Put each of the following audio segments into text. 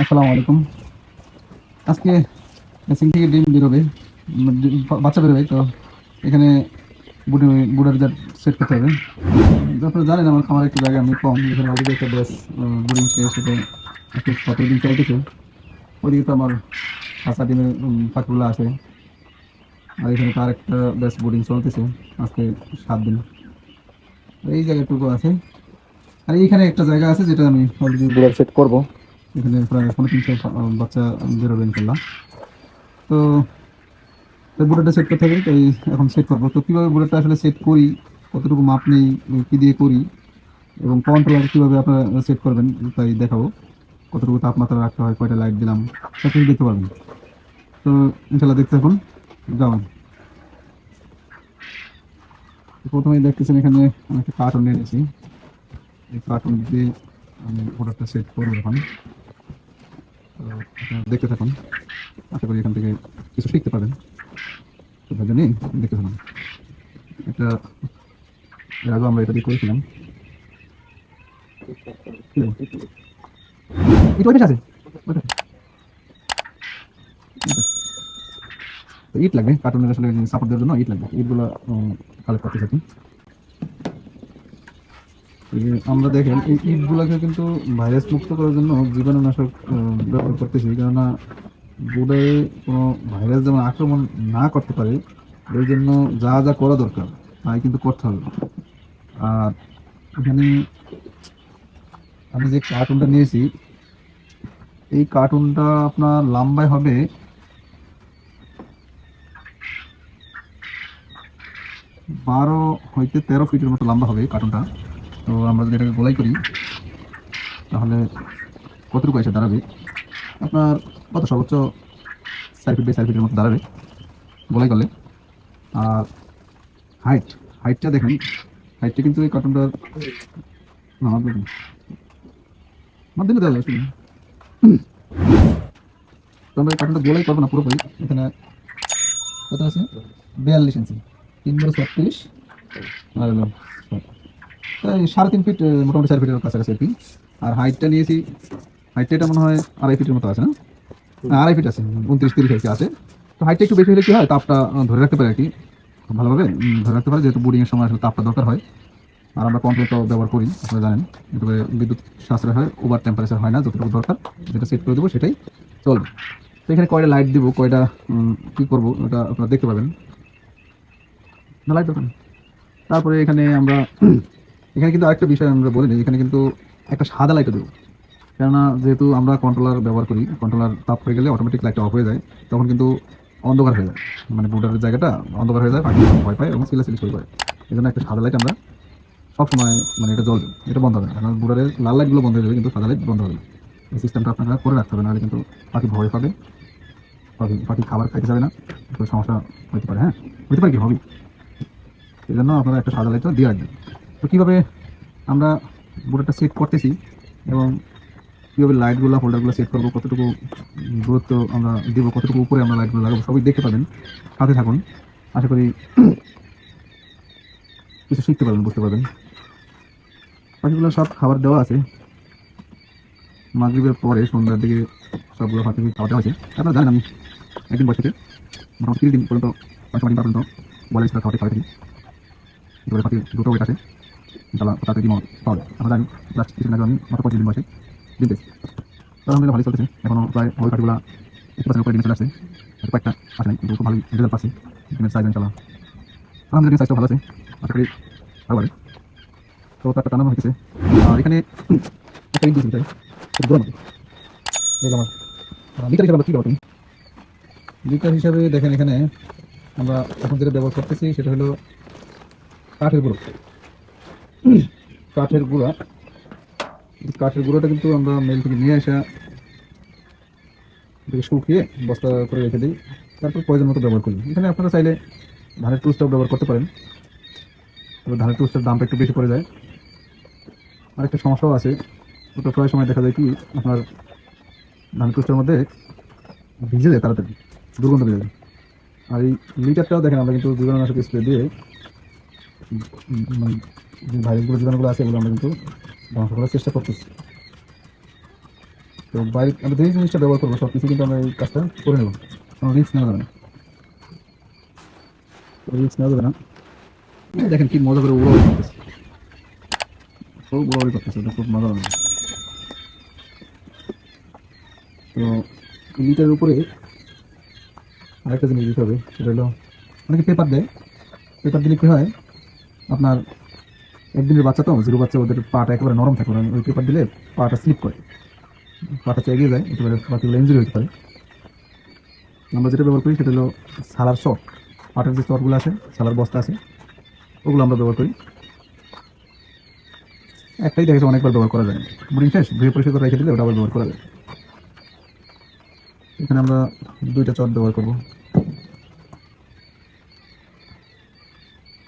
আসসালামু আলাইকুম। আজকে মেশিন থেকে ডিম বেরোবে বাচ্চা বেরোবে, তো এখানে বুড়ি, বুড়ার জাত সেট করতে হবে। আপনারা জানেন আমার খামার একটু জায়গা আমি কম, এখানে অলরেডি একটা ব্যাস বুড়িং শেষ সেটা একটু সতেরো দিন চলতেছে ওইদিকে তো আমার কাঁচা ডিমের পাখিগুলো আছে। আর এখানে তার একটা ব্যাস বোর্ডিং চলতেছে, আজকে সাত দিন। এই জায়গাটুকু আছে। আর এইখানে একটা জায়গা আছে যেটা আমি অলরেডি সেট করব। এখানে প্রায় পনেরো তিনশো বাচ্চা বেরোবে ইনশাল্লাহ। তো বুড়াটা সেট করতে হবে, তাই এখন সেট করব। তো কীভাবে বুড়াটা আসলে সেট করি, কতটুকু মাপ নেই কী দিয়ে করি, এবং কন্ট্রোলার কীভাবে আপনারা সেট করবেন, তাই দেখাবো। কতটুকু তাপমাত্রা রাখতে হয়, কয়টা লাইট দিলাম, সব কিছু দেখতে পারবেন। তো ইনশাল্লাহ দেখতে এখন যাও প্রথমেই দেখতেছেন এখানে আমি একটা কার্টুন নিয়েছি। এই কার্টুন দিয়ে আমি প্রোডাক্টটা সেট করব এখন। দেখতে থাকুন। আশা করি এখান থেকে কিছু শিখতে পারেন জন্যই দেখতে থাকুন। এটা এর আগেও আমরা এটা দিয়ে করেছিলাম। ওই ইট লাগবে। কার্টুনের আসলে সাপোর্ট দেওয়ার জন্য ইট লাগবে। ইটগুলো কালেক্ট করতে থাকি। আমরা দেখেন, এই ইটগুলোকে কিন্তু ভাইরাস মুক্ত করার জন্য জীবাণুনাশক ব্যবহার করতেছি। কেননা বোর্ডে কোনো ভাইরাস যেমন আক্রমণ না করতে পারে এই জন্য যা যা করা দরকার, তাই কিন্তু করতে হবে। আর এখানে আমি যে কার্টুনটা নিয়েছি, এই কার্টুনটা আপনার লম্বায় হবে বারো হইতে তেরো ফিটের মতো লম্বা হবে কার্টুনটা তো আমরা যদি এটাকে গোলাই করি, তাহলে কতটুকু এসে দাঁড়াবে? আপনার কত সর্বোচ্চ চার ফিট বাই চার ফিটের মতো দাঁড়াবে গোলাই করলে? আর হাইট হাইটটা দেখেন হাইটটা কিন্তু এই কার্টুনটার মাধ্যমে দেওয়া যাবে তো আমরা এই কার্টুনটা গোলাই করব না পুরোপুরি। এখানে কত আছে? বিয়াল্লিশ ইঞ্চি তিন বারো ছত্রিশ। আর সাড়ে তিন ফিট মোটামুটি চার ফিটের কাছাকাছি আর কি। আর হাইটটা নিয়েছি হাইটটা এটা মনে হয় আড়াই ফিটের মতো আছে না? আড়াই ফিট আছে, উনত্রিশ, তিরিশ আর কি আছে। তো হাইটটা একটু বেশি হলে কি হয়, তাপটা ধরে রাখতে পারে আর কি। ভালোভাবে ধরে রাখতে পারে, যেহেতু বোর্ডিংয়ের সময় আসলে তাপটা দরকার হয়। আর আমরা কন্ট্রোল ব্যবহার করি, আপনারা জানেন। এটাতে বিদ্যুৎ সাশ্রয় হয় ওভার টেম্পারেচার হয় না, যতটুকু দরকার, যেটা সেট করে দেবো সেটাই চলবে। তো এখানে কয়টা লাইট দিব, কয়টা কি করব, ওটা আপনারা দেখতে পাবেন। না লাইট দরকার তারপরে এখানে আমরা এখানে কিন্তু আরেকটা বিষয় আমরা বলি এখানে কিন্তু একটা সাদা লাইটও দেবো। কেননা যেহেতু আমরা কন্ট্রোলার ব্যবহার করি কন্ট্রোলার তাপ হয়ে গেলে অটোমেটিক লাইটটা অফ হয়ে যায়, তখন কিন্তু অন্ধকার হয়ে যায়। মানে বোর্ডারের জায়গাটা অন্ধকার হয়ে যায় পাখি ভয় পায় এবং সিলাসিলি শুরু করে। এই জন্য একটা সাদা লাইট আমরা সবসময় মানে এটা জ্বলবে, এটা বন্ধ হবে কারণ বোর্ডারের লাল লাইটগুলো বন্ধ হয়ে যাবে, কিন্তু সাদা লাইট বন্ধ হবে এই সিস্টেমটা আপনারা করে রাখতে হবে, নাহলে কিন্তু পাখি ভয় পাবে পাখি পাখি খাবার খাইতে যাবে না সমস্যা হতে পারে হ্যাঁ? হতে পারে কি হবে এই জন্য আপনারা একটা সাদা লাইটটা দিয়ে রাখবেন। তো কীভাবে আমরা বোর্ডটা সেট করতেছি এবং কীভাবে লাইটগুলো হোল্ডারগুলো সেট করব, কতটুকু দূরত্ব আমরা দেবো, কতটুকু উপরে আমরা লাইটগুলো লাগাবো, সবই দেখতে পাবেন। সাথে থাকুন। আশা করি কিছু শিখতে পারবেন, বুঝতে পারবেন। পাখিগুলো সব খাবার দেওয়া আছে। মাগরীবের পরে সন্ধ্যার দিকে সবগুলো পাখি খাওয়া দেওয়া আছে। আপনারা জানেন আমি একদিন থেকে মোটামুটি তিরিশ দিন পর্যন্ত পাঁচ দিন পর্যন্ত বলে ছিল খাওয়াতে খাওয়াতে থাকি। এবারে পাখি দুটো ওয়েট আছে। তারা তাতে ডিম পাওয়া যায়। আমরা জানি লাস্ট আগে আমি মাত্র পঁচিশ দিন বয়সে। ডিম পেয়েছি আলহামদুলিল্লাহ, ভালোই চলতেছে। এখনও প্রায় ওই পাখিগুলো একটু পার্সেন্ট উপরে ডিমে চলে আসছে। কয়েকটা আসে নাই, কিন্তু খুব ভালোই রেজাল্ট পাচ্ছি। ডিমের সাইজ ইনশাল্লাহ আলহামদুলিল্লাহ সাইজটা ভালো আছে। আশা করি তো তারটা টানানো হয়েছে আর এখানে একটা খুব গরম আমার লিটার হিসাবে কী তুমি লিটার হিসাবে দেখেন এখানে আমরা এখন যেটা ব্যবহার করতেছি, সেটা হলো কাঠের গুঁড়ো কাঠের গুঁড়া। কাঠের গুঁড়োটা কিন্তু আমরা মেল থেকে নিয়ে আসা শুকিয়ে বস্তা করে রেখে দিই। তারপর প্রয়োজন মতো ব্যবহার করি। এখানে আপনারা চাইলে ধানের টুলসটাও ব্যবহার করতে পারেন। তবে ধানের টুলসটার দামটা একটু বেশি পড়ে যায়। আরেকটা সমস্যাও আছে। ওটা প্রায় সময় দেখা যায় কি, আপনার ধানের টুলসটার মধ্যে ভিজে যায় তাড়াতাড়ি, দুর্গন্ধ বেরিয়ে যায়। আর এই লিটারটাও দেখেন, আমরা কিন্তু জীবাণুনাশক স্প্রে দিয়ে মানে যে ভাইরাসগুলো জীবাণুগুলো আছে এগুলো আমরা কিন্তু ধ্বংস করার চেষ্টা করতেছি। তো বাইরে আমরা যেই জিনিসটা ব্যবহার করব সব কিছু কিন্তু আমরা এই কাজটা করে নেব। কোনো রিস্ক নেওয়া যাবে না। রিস্ক নেওয়া যাবে না। দেখেন কি মজা করে উড়াউড়ি করতেছে। খুব উড়াউড়ি করতেছে খুব মজা লাগে তো লিটারের উপরে আরেকটা জিনিস দিতে হবে, সেটা হলো, অনেকে পেপার দেয়। পেপার দিলে কী হয় আপনার একদিনের বাচ্চা তো, জিরো বাচ্চা ওদের পাটা একেবারে নরম থাকে ওই পেপার দিলে পাটা স্লিপ করে। পাটা এগিয়ে যায়, একেবারে বাকিগুলো ইঞ্জুরি হতে পারে। আমরা যেটা ব্যবহার করি, সেটা হলো সালার শট পাটের যে শটগুলো আছে, সালার বস্তা আছে, ওগুলো আমরা ব্যবহার করি। একটাই দেখেছে অনেকবার ব্যবহার করা যায় বোরিং শেষ, ধুয়ে পরিষ্কার করে রেখে দিলে ওটা আবার ব্যবহার করা যায়। এখানে আমরা দুইটা চট ব্যবহার করব।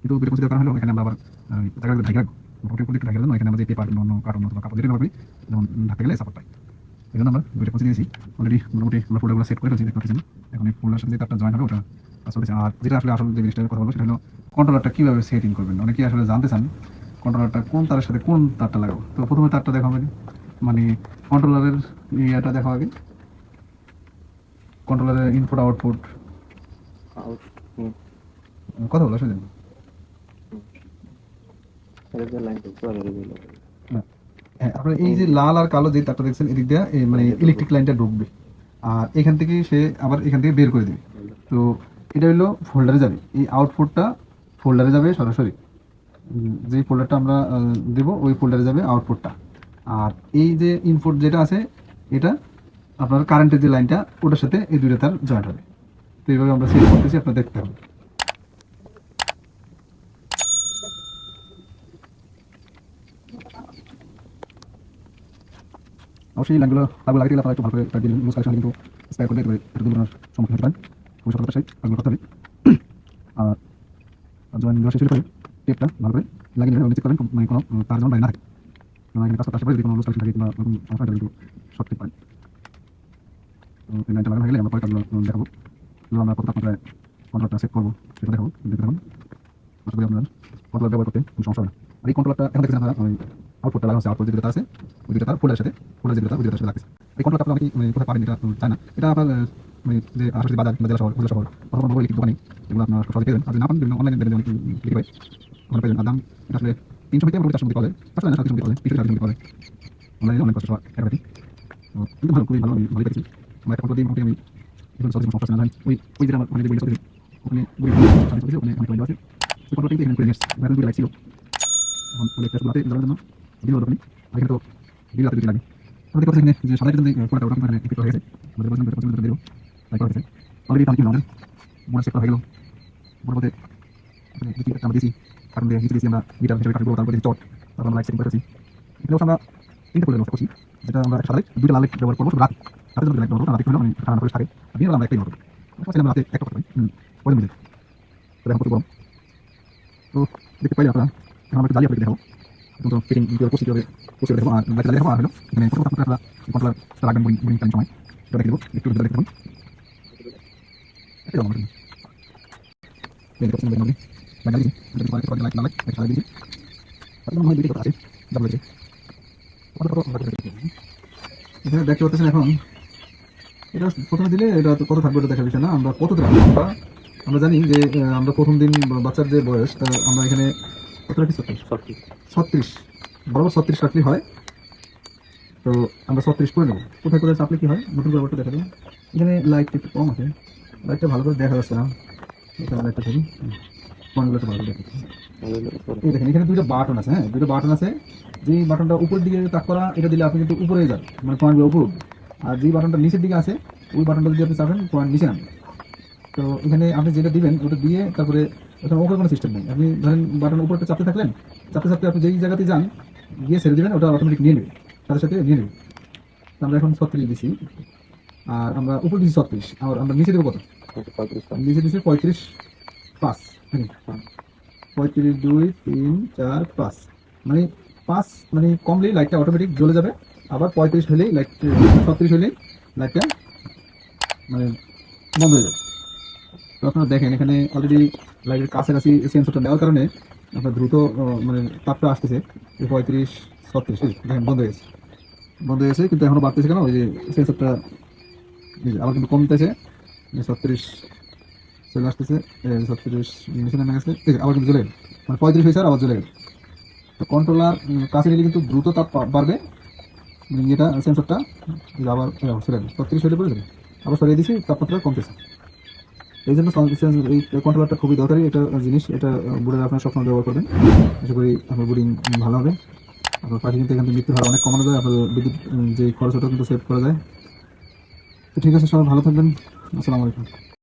কিন্তু দুটো কনসিডার করা হলো এখানে আমরা আবার জায়গাগুলো ঢাকে মোটামুটি পুরো একটু ঢাকে রাখলাম এখানে আমরা যে পেপার অন্য কার্টুন অথবা কাপড় যেটা ব্যবহার যেমন ঢাকতে গেলে সাপোর্ট পাই এই জন্য আমরা দুটো কনসিডার দিয়েছি অলরেডি মোটামুটি আমরা ফোল্ডারগুলো সেট করে ফেলছি দেখতে পাচ্ছেন এখন এই ফোল্ডার সাথে তারটা জয়েন হবে ওটা চলতেছে আর যেটা আসলে আসলে যে জিনিসটার কথা বলব সেটা হলো কন্ট্রোলারটা কীভাবে সেটিং করবেন? অনেকেই আসলে জানতে চান কন্ট্রোলারটা কোন তারের সাথে কোন তারটা লাগাবো? তো প্রথমে তারটা দেখা হবে মানে কন্ট্রোলারের ইয়েটা দেখা হবে কন্ট্রোলারের ইনপুট আউটপুট কথা বলো আসলে হ্যাঁ আপনার এই যে লাল আর কালো যে তারটা দেখছেন এদিক দিয়ে মানে ইলেকট্রিক লাইনটা ঢুকবে। আর এখান থেকে সে আবার এখান থেকে বের করে দেবে। তো এটা হলো ফোল্ডারে যাবে। এই আউটপুটটা ফোল্ডারে যাবে সরাসরি। যে ফোল্ডারটা আমরা দেবো ওই ফোল্ডারে যাবে আউটপুটটা আর এই যে ইনপুট যেটা আছে এটা আপনার কারেন্টের যে লাইনটা ওটার সাথে এই দুইটা তার জয়েন্ট হবে। তো এইভাবে আমরা সেট করতেছি আপনার দেখতে হবে অবশ্যই এই লাইনগুলো তারপর লাগিয়ে দিলে আপনারা একটু ভালো করে তার দিন লুজ কালেকশন কিন্তু স্পায়ার করলে একটু দুর্ঘটনার সম্মুখীন হতে পারেন। খুবই সতর্কতার সাথে কাজগুলো করতে হবে আর জয়েন দেওয়া শেষ হলে টেপটা ভালো করে লাগিয়ে নেবেন চেক করবেন মানে কোনো তার যেমন বাইরে না থাকে কাজ করতে যদি কোনো লুজ থাকে কিংবা কোনো সমস্যা থাকে কিন্তু শর্ট পারেন তো এই লাইনটা লাগানো হয়ে গেলে আমরা পরে কাজগুলো দেখাবো। এগুলো আমরা কতটা মাত্রায় কন্ট্রোলটা সেট করব, সেটা দেখাবো, দেখতে থাকুন। আশা করি আপনার কন্ট্রোলার ব্যবহার করতে কোনো সমস্যা হবে আর এই কন্ট্রোলারটা এখন দেখছেন আপনারা আউটপুটটা লাগানো হচ্ছে আউটপুট যে দুটো আছে ওই তার ফোল্ডারের সাথে ফোল্ডার যে দুটো ওই সাথে লাগছে এই কন্ট্রোলটা আপনারা মানে কোথায় পাবেন এটা চায় না এটা আপনার মানে যে আশেপাশে বাজার কিংবা জেলা শহর উপজেলা শহর অথবা বড় ইলেকট্রিক দোকানে এগুলো আপনার সহজে পেয়ে আর না পান বিভিন্ন অনলাইনে দেখবেন অনেক লিখে পাই ওখানে পেয়ে দাম এটা আসলে তিনশো থেকে মোটামুটি চারশো পাওয়া যায় চারশো না সাতশো পাওয়া যায় তিনশো চারশো পাওয়া যায় অনলাইনে অনেক কষ্ট হয় তো কিন্তু ভালো খুবই ভালো আমি ভালোই পেয়েছি আমার একটা কন্ট্রোল মোটামুটি আমি এগুলো সহজে সমস্যা না ওই ওই যেটা আমার মানে বইটা ওখানে বই ওখানে অনেক আছে ওই কন্ট্রোলটা কিন্তু এখানে করে নিয়ে এসেছি লাইট ছিল এখন ওই জ্বালানোর জন্য দিন হলো আর এখানে তো দিন রাতে দুটো লাগে আমাদের কথা যে সাদা জন্য কোনটা ওটা এখানে একটু হয়ে গেছে। আমাদের পছন্দ পছন্দ করে দেবো তাই করা হয়েছে। অলরেডি তাহলে কি আমাদের মনে চেক করা হয়ে গেল। মনে দুটি একটা আমরা দিয়েছি। কারণ নিচে দিয়েছি আমরা গিটার হিসেবে কাটবো, তারপরে চট তারপর আমরা লাইট সেটিং করেছি। এখানে আমরা তিনটা করে করছি। যেটা আমরা সাদা দুইটা লাল ব্যবহার করব রাত। রাতে দুটো লাইট ব্যবহার করব রাতে হলে আমি ঠান্ডা করে থাকে। বেলা আমরা একটাই করব। আমরা রাতে একটা করতে পারি। হুম ওই মিলে তো দেখতে পাইলে আপনারা। আমরা একটু আপনাকে দেখাবো। এখন ফিটিং কীভাবে করছি কীভাবে করছি দেখাবো আর লাইট জ্বালিয়ে আর হলো এখানে প্রথম আপনারা কন্ট্রোলার রাখবেন বোরিং বোরিং টাইম সময় এটা দেখে একটু দেখতে দেখুন এটা আমাদের দেখতে পাচ্ছেন দেখুন লাগাই দিয়েছি এটা দেখতে পাচ্ছেন লাইট লাইট লাইট লাগাই দিয়েছি তারপর মনে হয় কথা আছে ডাবল আছে এখানে দেখতে পাচ্ছেন এখন এটা প্রথমে দিলে এটা তো কত থাকবে এটা দেখার বিষয় না আমরা কত আমরা আমরা জানি যে আমরা প্রথম দিন বাচ্চার যে বয়স তা আমরা এখানে ছত্রিশ ছত্রিশ। বরাবর ছত্রিশ রাখলেই হয়। তো আমরা ছত্রিশ করে নেব। কোথায় কোথায় চাপলে কি হয়? নতুন ব্যাপারটা দেখা যাবে এখানে লাইটটা একটু কম আছে। লাইটটা ভালো করে দেখা যাচ্ছে না। লাইটটা ধরি পয়েন্টগুলো ভালো করে দেখা। এই দেখেন এখানে দুটো বাটন আছে হ্যাঁ? দুটো বাটন আছে। যে বাটনটা উপর দিকে তাক করা এটা দিলে আপনি কিন্তু উপরে যান। মানে পয়েন্টগুলো উপর আর যে বাটনটা নিচের দিকে আছে ওই বাটনটা যদি আপনি চাপেন পয়েন্ট নিচে নামবে। তো এখানে আপনি যেটা দিবেন ওটা দিয়ে তারপরে ওখানে উপরে কোনো সিস্টেম নেই। আপনি ধরেন বাটন উপরটা চাপতে থাকলেন চাপতে চাপতে আপনি যেই জায়গাতে যান গিয়ে ছেড়ে দেবেন ওটা অটোমেটিক নিয়ে নেবে। সাথে সাথে নিয়ে নেবে। তো আমরা এখন ছত্রিশ দিছি আর আমরা উপর দিচ্ছি ছত্রিশ আর আমরা নিচে দেবো কত? নিচে দিচ্ছি পঁয়ত্রিশ পাঁচ নাকি? পঁয়ত্রিশ দুই তিন চার পাঁচ। মানে পাঁচ মানে কমলেই লাইটটা অটোমেটিক জ্বলে যাবে। আবার পঁয়ত্রিশ হলেই লাইট ছত্রিশ হলেই লাইটটা মানে বন্ধ হয়ে যাবে। তো আপনারা দেখেন এখানে অলরেডি লাইটের কাছাকাছি সেন্সরটা নেওয়ার কারণে আপনার দ্রুত মানে তাপটা আসতেছে। পঁয়ত্রিশ, ছত্রিশ দেখেন, বন্ধ হয়ে গেছে। বন্ধ হয়ে গেছে, কিন্তু এখনও বাড়তেছে কেন? ওই যে সেন্সরটা আবার কিন্তু কমতেছে ছত্রিশ চলে আসতেছে ছত্রিশ নিচে নেমে গেছে। আবার কিন্তু চলে মানে পঁয়ত্রিশ হয়েছে, আবার চলে গেল তো কন্ট্রোলার কাছে নিলে কিন্তু দ্রুত তাপ বাড়বে। যেটা সেন্সরটা যে আবার চলে ছত্রিশ হলে পড়ে আবার সরিয়ে দিয়েছি, তাপমাত্রা কমতেছে। এই জন্য এই কন্ট্রোলারটা খুবই দরকারি, এটা জিনিস, এটা বুড়ে আপনার সবসময় ব্যবহার করবেন। আশা করি আপনার বুড়িং ভালো হবে। আপনার পাখি কিন্তু এখান থেকে মৃত্যু হার অনেক কমানো যায় আপনার বিদ্যুৎ যে খরচ ওটা কিন্তু সেভ করা যায়। তো ঠিক আছে, সবাই ভালো থাকবেন। আসসালামু আলাইকুম।